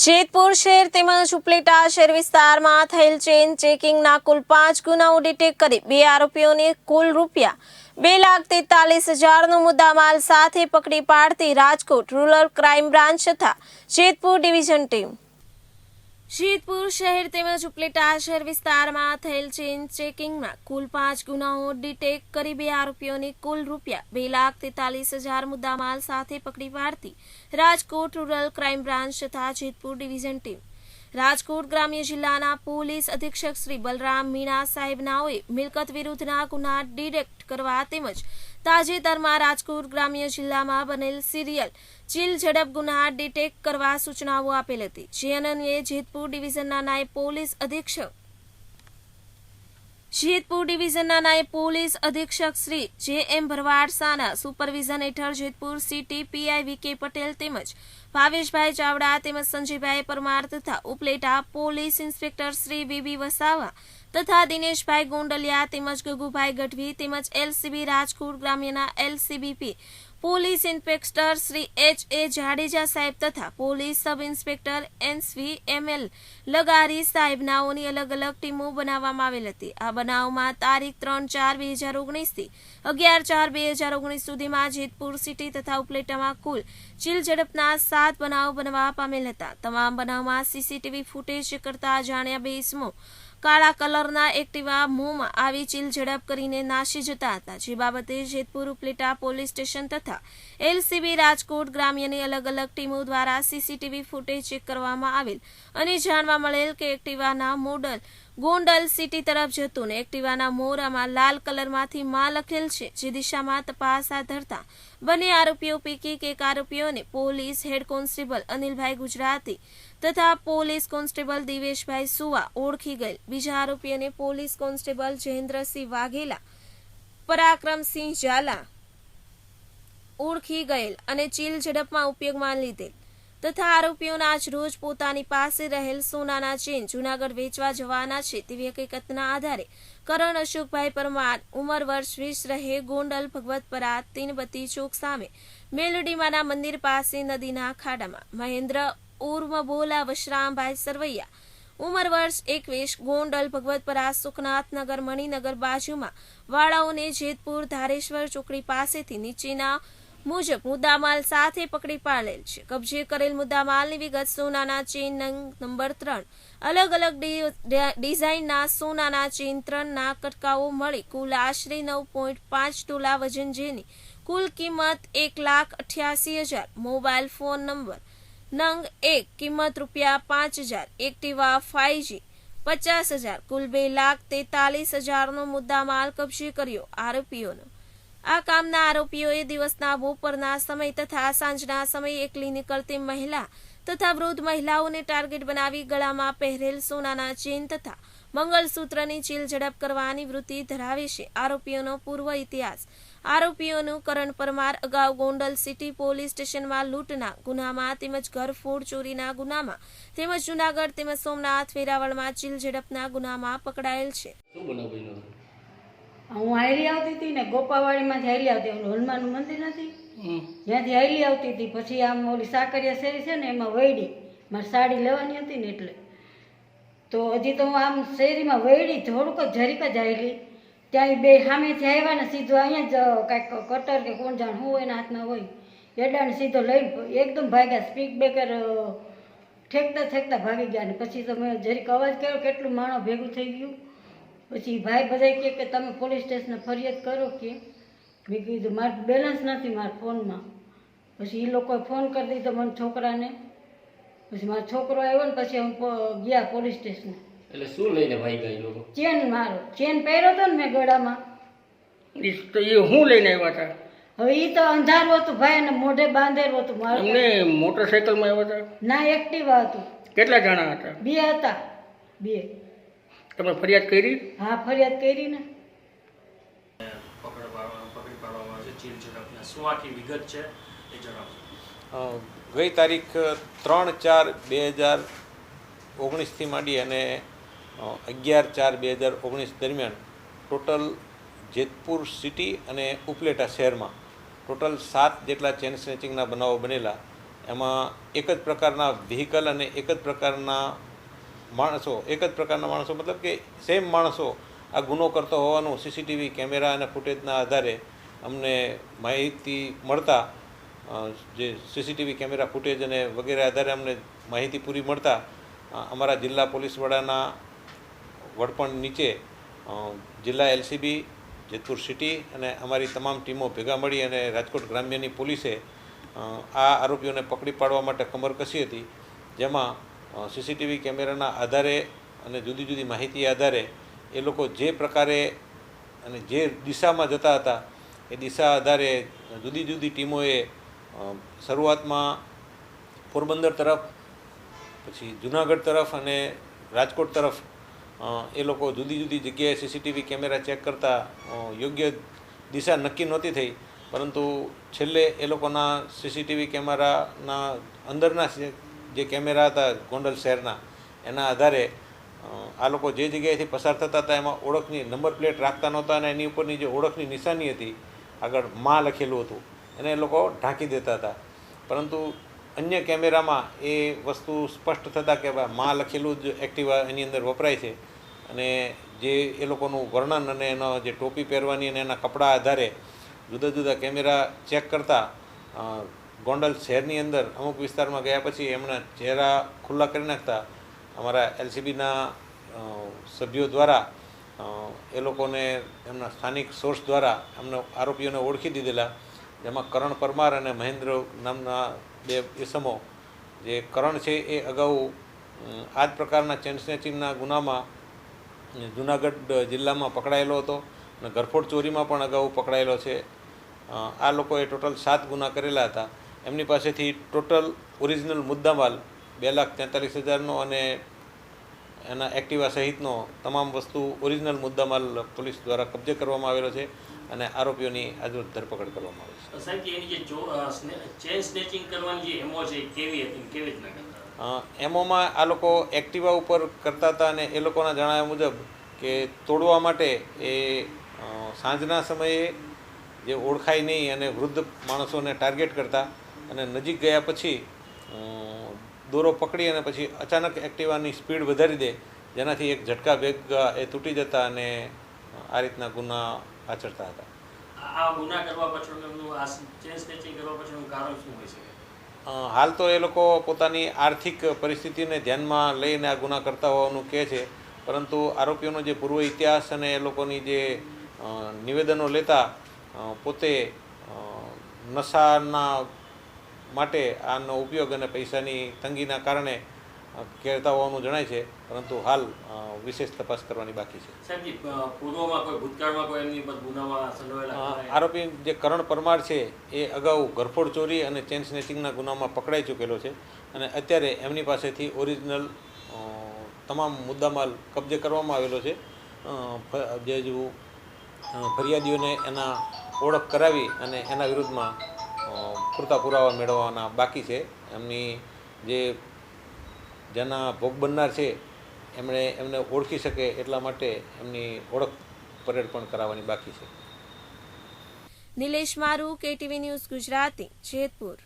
જેતપુર શહેર તેમજ ઉપલેટા શહેર વિસ્તારમાં થયેલ ચેઇન ચેકિંગના કુલ પાંચ ગુનાઓ ડિટેક્ટ કરી બે આરોપીઓને કુલ રૂપિયા બે લાખ તેતાલીસ હજારનો મુદ્દામાલ સાથે પકડી પાડતી રાજકોટ રૂરલ ક્રાઇમ બ્રાન્ચ તથા જેતપુર ડિવિઝન ટીમ. જેતપુર શહેર તેમજ ઉપલેટા શહેર વિસ્તારમાં થયેલ ચેઇન ચેકિંગમાં કુલ પાંચ ગુનાઓ ડિટેક્ટ કરી બે આરોપીઓને કુલ રૂપિયા બે લાખ તેતાલીસ હજાર મુદ્દામાલ સાથે પકડી પાડતી રાજકોટ રૂરલ ક્રાઇમ બ્રાન્ચ તથા જેતપુર ડિવિઝન ટીમ. રાજકોટ ગ્રામ્ય જિલ્લાના પોલીસ અધિક્ષક શ્રી બલરામ મીણા સાહેબનાઓએ મિલકત વિરુદ્ધના ગુના ડિટેક્ટ કરવા તેમજ તાજેતરમાં રાજકોટ ગ્રામ્ય જિલ્લામાં બનેલ સિરિયલ ચીલ ઝડપ ગુના ડિટેક્ટ કરવા સૂચનાઓ આપેલ હતી. જે અન્વયે જેતપુર ડિવિઝનના નાયબ પોલીસ અધિક્ષક જેતપુર ડિવિઝનના નાયબ પોલીસ અધિક્ષક શ્રી જે એમ ભરવાડ સાના સુપરવિઝન હેઠળ Jetpur city PI V Patel તેમજ ભાવેશભાઈ ચાવડા તેમજ સંજયભાઈ પરમાર તથા Upleta police inspector Shri VB Vasava તથા દિનેશભાઈ ગોંડલિયા તેમજ ગગુભાઈ ગઢવી તેમજ LCB Rajkot ગ્રામ્યના LCBP police inspector Shri H A Jadeja સાહેબ તથા police sub inspector NSV ML Lagari સાહેબનાઓની અલગ અલગ ટીમો બનાવવામાં આવેલ હતી. આ બનાવમાં તારીખ ત્રણ ચાર બે હજાર ઓગણીસથી અગિયાર ચાર બે હજાર ઓગણીસ સુધીમાં જેતપુર સિટી તથા ઉપલેટામાં કુલ ચીલ ઝડપના સાત બનાવ બનવા પામેલ હતા. તમામ બનાવમાં સીસીટીવી ફૂટેજ કરતા જાણ્યા બે ઇસમો કાળા કલરના એક્ટિવા મોંમાં આવી ચીલ ઝડપ કરીને નાસી જતા હતા. જે બાબતે જેતપુર ઉપલેટા પોલીસ સ્ટેશન તથા એલસીબી રાજકોટ ગ્રામ્યની અલગ અલગ ટીમો દ્વારા સીસીટીવી ફૂટેજ ચેક કરવામાં આવેલ અને જાણવા મળેલ કે એક્ટિવાના મોડલ ગોંડલ સિટી તરફ જતું એક્ટિવાના મોરામાં લાલ કલરમાંથી માં લખેલ છે, જે દિશામાં તપાસ હાથ ધરતા બંને આરોપીઓ પૈકી એક આરોપીઓને police head constable Anilbhai Gujarati તથા પોલીસ કોન્સ્ટેબલ દિવેશભાઈ સુવા ઓળખી ગયેલ. બીજા આરોપીઓને પોલીસ કોન્સ્ટેબલ જયેન્દ્રસિંહ વાઘેલા, પરાક્રમસિંહ ઝાલા ઓળખી ગયેલ અને ચીલ ઝડપમાં ઉપયોગમાં લીધેલ. તથા આરોપીઓના આજ પોતાની પાસે રહેલ સોનાના ચેન જુનાગઢ વેચવા જવાના છે તેવી હકીકતના આધારે કરણ અશોકભાઈ પરમાર ઉંમર વર્ષ વીસ રહે, ગોંડલ ભગવતપરા તીનબત્તી ચોક સામે, મેલડીમાના મંદિર પાસે, નદીના ખાડામાં. મહેન્દ્ર ઉર્મ બોલા વશરામભાઈ સરવૈયા, ઉંમર વર્ષ એકવીસ, ગોંડલ ભગવતપરા સુખનાથનગર, મણિનગર બાજુમાં, વાળાઓને જેતપુર, ધારેશ્વર ચોકડી પાસેથી નીચેના મુજબ મુદ્દામાલ સાથે પકડી પાડેલ છે. કબજે કરેલ મુદ્દામાલની વિગત સોનાના ચેન નંબર ત્રણ. અલગ અલગ ડિઝાઇનના સોનાના ચેન ત્રણના કટકાઓ મળી. કુલ આશરે નવ પોઈન્ટ પાંચ તોલા વજન જેની કુલ કિંમત એક લાખ અઠ્યાસી હજાર. મોબાઈલ ફોન નંબર નંગ એક, કિંમત રૂપિયા પાંચ હજાર. એક્ટિવા ફાઈવજી પચાસ હજાર. કુલ બે લાખ તેતાલીસ હજારનો મુદ્દામાલ કબજે કર્યો. આરોપીઓનો આ કામના આરોપીઓએ દિવસના બપોરના સમય તથા સાંજના સમયે એકલી નીકળતી મહિલા તથા વૃદ્ધ મહિલાઓને ટાર્ગેટ બનાવી ગળામાં પહેરેલ સોનાના ચેન તથા મંગળસૂત્રની ચીલ ઝડપ કરવાની વૃત્તિ ધરાવે છે. આરોપીઓનો પૂર્વ ઇતિહાસ. આરોપીઓનું કરણ પરમાર અગાઉ ગોંડલ સિટી પોલીસ સ્ટેશનમાં લૂંટના ગુનામાં તેમજ ઘરફોડ ચોરીના ગુનામાં તેમજ જુનાગઢ તેમજ સોમનાથ વેરાવળમાં ચીલ ઝડપના ગુનામાં પકડાયેલ છે. હું હાયલી આવતી હતી ને ગોપાવાડીમાંથી હાયલી આવતી ઓલું હનુમાનનું મંદિર નથી જ્યાંથી હાયલી આવતી હતી પછી આમ ઓલી સાકરિયા શેરી છે ને એમાં વૈડી મારે સાડી લેવાની હતી ને એટલે. તો હજી તો હું આમ શેરીમાં વૈડી થોડુંક જ જરીક જ હાયલી ત્યાં બે સામેથી આવ્યા ને સીધો અહીંયા જ કાંઈક કટર કે કોણ જાણ હું એના હાથમાં હોય. એડાને સીધો લઈને એકદમ ભાગ્યા સ્પીક બ્રેકર ઠેકતા ઠેકતા ભાગી ગયા ને. પછી તો મેં જરીક અવાજ કર્યો કેટલું માણો ભેગું થઈ ગયું. પછી ભાઈ બધા કહે કે તમે પોલીસ સ્ટેશને ફરિયાદ કરો કે? મેં કીધું મારું બેલેન્સ નથી મારા ફોનમાં. પછી એ લોકોએ ફોન કરી દીધો મને છોકરાને. પછી મારો છોકરો આવ્યો ને પછી હું ગયા પોલીસ સ્ટેશને એટલે શું લઈને ભાઈ ગયા લોકો? ચેન મારો ચેન પહેર્યો હતો ને મેં ગળામાં. ઈ તો એ હું લઈને આવ્યા હતા હવે એ તો અંધારું હતું ભાઈ અને મોઢે બાંધેલું હતું મારું. અમને મોટરસાઇકલમાં આવ્યા હતા ના એક્ટિવા હતું. કેટલા જણા હતા? બે હતા બે. તમે ફરિયાદ કરી? હા ફરિયાદ કરી ને. પકડવા પકડી પાડવામાં આવે છે. ચીલ ઝડપના શું આખી વિગત છે. એ ગઈ તારીખ ત્રણ ચાર બે હજાર ઓગણીસથી માંડી અને અગિયાર ચાર બે હજાર ઓગણીસ દરમિયાન ટોટલ જેતપુર સિટી અને ઉપલેટા શહેરમાં ટોટલ સાત જેટલા ચેન સ્નેચિંગના બનાવો બનેલા. એમાં એક જ પ્રકારના વ્હીકલ અને એક જ પ્રકારના માણસો, એક જ પ્રકારના માણસો, મતલબ કે સેમ માણસો આ ગુનો કરતો હોવાનું સીસીટીવી કેમેરા અને ફૂટેજના આધારે અમને માહિતી મળતા જે સીસીટીવી કેમેરા ફૂટેજ અને વગેરે આધારે અમને માહિતી પૂરી મળતા અમારા જિલ્લા પોલીસ વડાના વડપણ નીચે જિલ્લા એલસીબી જેતપુર સિટી અને અમારી તમામ ટીમો ભેગા મળી અને રાજકોટ ગ્રામ્યની પોલીસે આ આરોપીઓને પકડી પાડવા માટે કમર કસી હતી, જેમાં સીસીટીવી કેમેરાના આધારે અને જુદી જુદી માહિતી આધારે એ લોકો જે પ્રકારે અને જે દિશામાં જતા હતા, એ દિશા આધારે જુદી જુદી ટીમોએ શરૂઆતમાં પોરબંદર તરફ, પછી જુનાગઢ તરફ અને રાજકોટ તરફ એ લોકો જુદી જુદી જગ્યાએ સીસીટીવી કેમેરા ચેક કરતા યોગ્ય દિશા નક્કી નહોતી થઈ. પરંતુ છેલ્લે એ લોકોના સીસીટીવી કેમેરાના અંદરના જે- કેમેરા હતા ગોંડલ શહેરના, એના આધારે આ લોકો જે જગ્યાએથી પસાર થતા હતા એમાં ઓળખની નંબર પ્લેટ રાખતા નહોતા અને એની ઉપરની જે ઓળખની નિશાની હતી, આગળમાં લખેલું હતું. એને એ લોકો ઢાંકી દેતા હતા. પરંતુ અન્ય કેમેરામાં એ વસ્તુ સ્પષ્ટ થતાં કે મા લખેલું જ એક્ટિવા એની અંદર વપરાય છે. અને જે એ લોકોનું વર્ણન અને એનો જે ટોપી પહેરવાની અને એના કપડા આધારે જુદા જુદા કેમેરા ચેક કરતાં ગોંડલ શહેરની અંદર અમુક વિસ્તારમાં ગયા પછી એમના ચહેરા ખુલ્લા કરી નાખતા અમારા એલસીબીના સભ્યો દ્વારા એ લોકોને એમના સ્થાનિક સોર્સ દ્વારા એમને આરોપીઓને ઓળખી દીધેલા, જેમાં કરણ પરમાર અને મહેન્દ્ર નામના બે ઇસમો જે કરણ છે એ અગાઉ આ જ પ્રકારના ચેન ગુનામાં જુનાગઢ જિલ્લામાં પકડાયેલો હતો અને ઘરફોડ ચોરીમાં પણ અગાઉ પકડાયેલો છે. આ લોકોએ ટોટલ સાત ગુના કરેલા હતા. એમની પાસેથી ટોટલ ઓરિજિનલ મુદ્દામાલ બે લાખ તેતાલીસ હજારનો અને એના એક્ટિવા સહિતનો તમામ વસ્તુ ઓરિજિનલ મુદ્દામાલ પોલીસ દ્વારા કબજે કરવામાં આવેલો છે અને આરોપીઓની આજરોજ ધરપકડ કરવામાં આવી છે. સાહેબ એની જે ચેન સ્નેચિંગ કરવાની જે એમો છે કેવી હતી કેવી રીતના કરતા એમોમાં આ લોકો એક્ટિવા ઉપર કરતા હતા અને એ લોકોના જણાવ્યા મુજબ કે તોડવા માટે એ સાંજના સમયે જે ઓળખાય નહીં અને વૃદ્ધ માણસોને ટાર્ગેટ કરતા અને નજીક ગયા પછી દોરો પકડી અને પછી અચાનક એક્ટિવાની સ્પીડ વધારી દે જેનાથી એક ઝટકા વેગ એ તૂટી જતા અને આ રીતના ગુના આચરતા હતા. આ- આ ગુના કરવા પાછળનું આ ચેન સ્નેચિંગ કરવા પાછળનું કારણ શું હોઈ શકે? હાલ તો એ લોકો પોતાની આર્થિક પરિસ્થિતિને ધ્યાનમાં લઈને આ ગુના કરતા હોવાનું કહે છે પરંતુ આરોપીઓનો જે પૂર્વ ઇતિહાસ અને એ લોકોની જે નિવેદનો લેતા પોતે નશાના માટે આનો ઉપયોગ અને પૈસાની તંગીના કારણે કહેતા હોવાનું જણાય છે પરંતુ હાલ વિશેષ તપાસ કરવાની બાકી છે? આરોપી જે કરણ પરમાર છે એ અગાઉ ઘરફોડ ચોરી અને ચેન સ્નેચિંગના ગુનામાં પકડાઈ ચૂકેલો છે અને અત્યારે એમની પાસેથી ઓરિજિનલ તમામ મુદ્દામાલ કબજે કરવામાં આવેલો છે જે ફરિયાદીઓને એના ઓળખ કરાવી અને એના વિરુદ્ધમાં પૂરતા પુરાવા મેળવવાના બાકી છે. એમની જે જેના ભોગ બનનાર છે, એમણે એમને ઓળખી શકે એટલા માટે એમની ઓળખ પરેડ પણ કરાવવાની બાકી છે. નિલેશ મારુ, કેટીવી ન્યૂઝ ગુજરાતી, જેતપુર.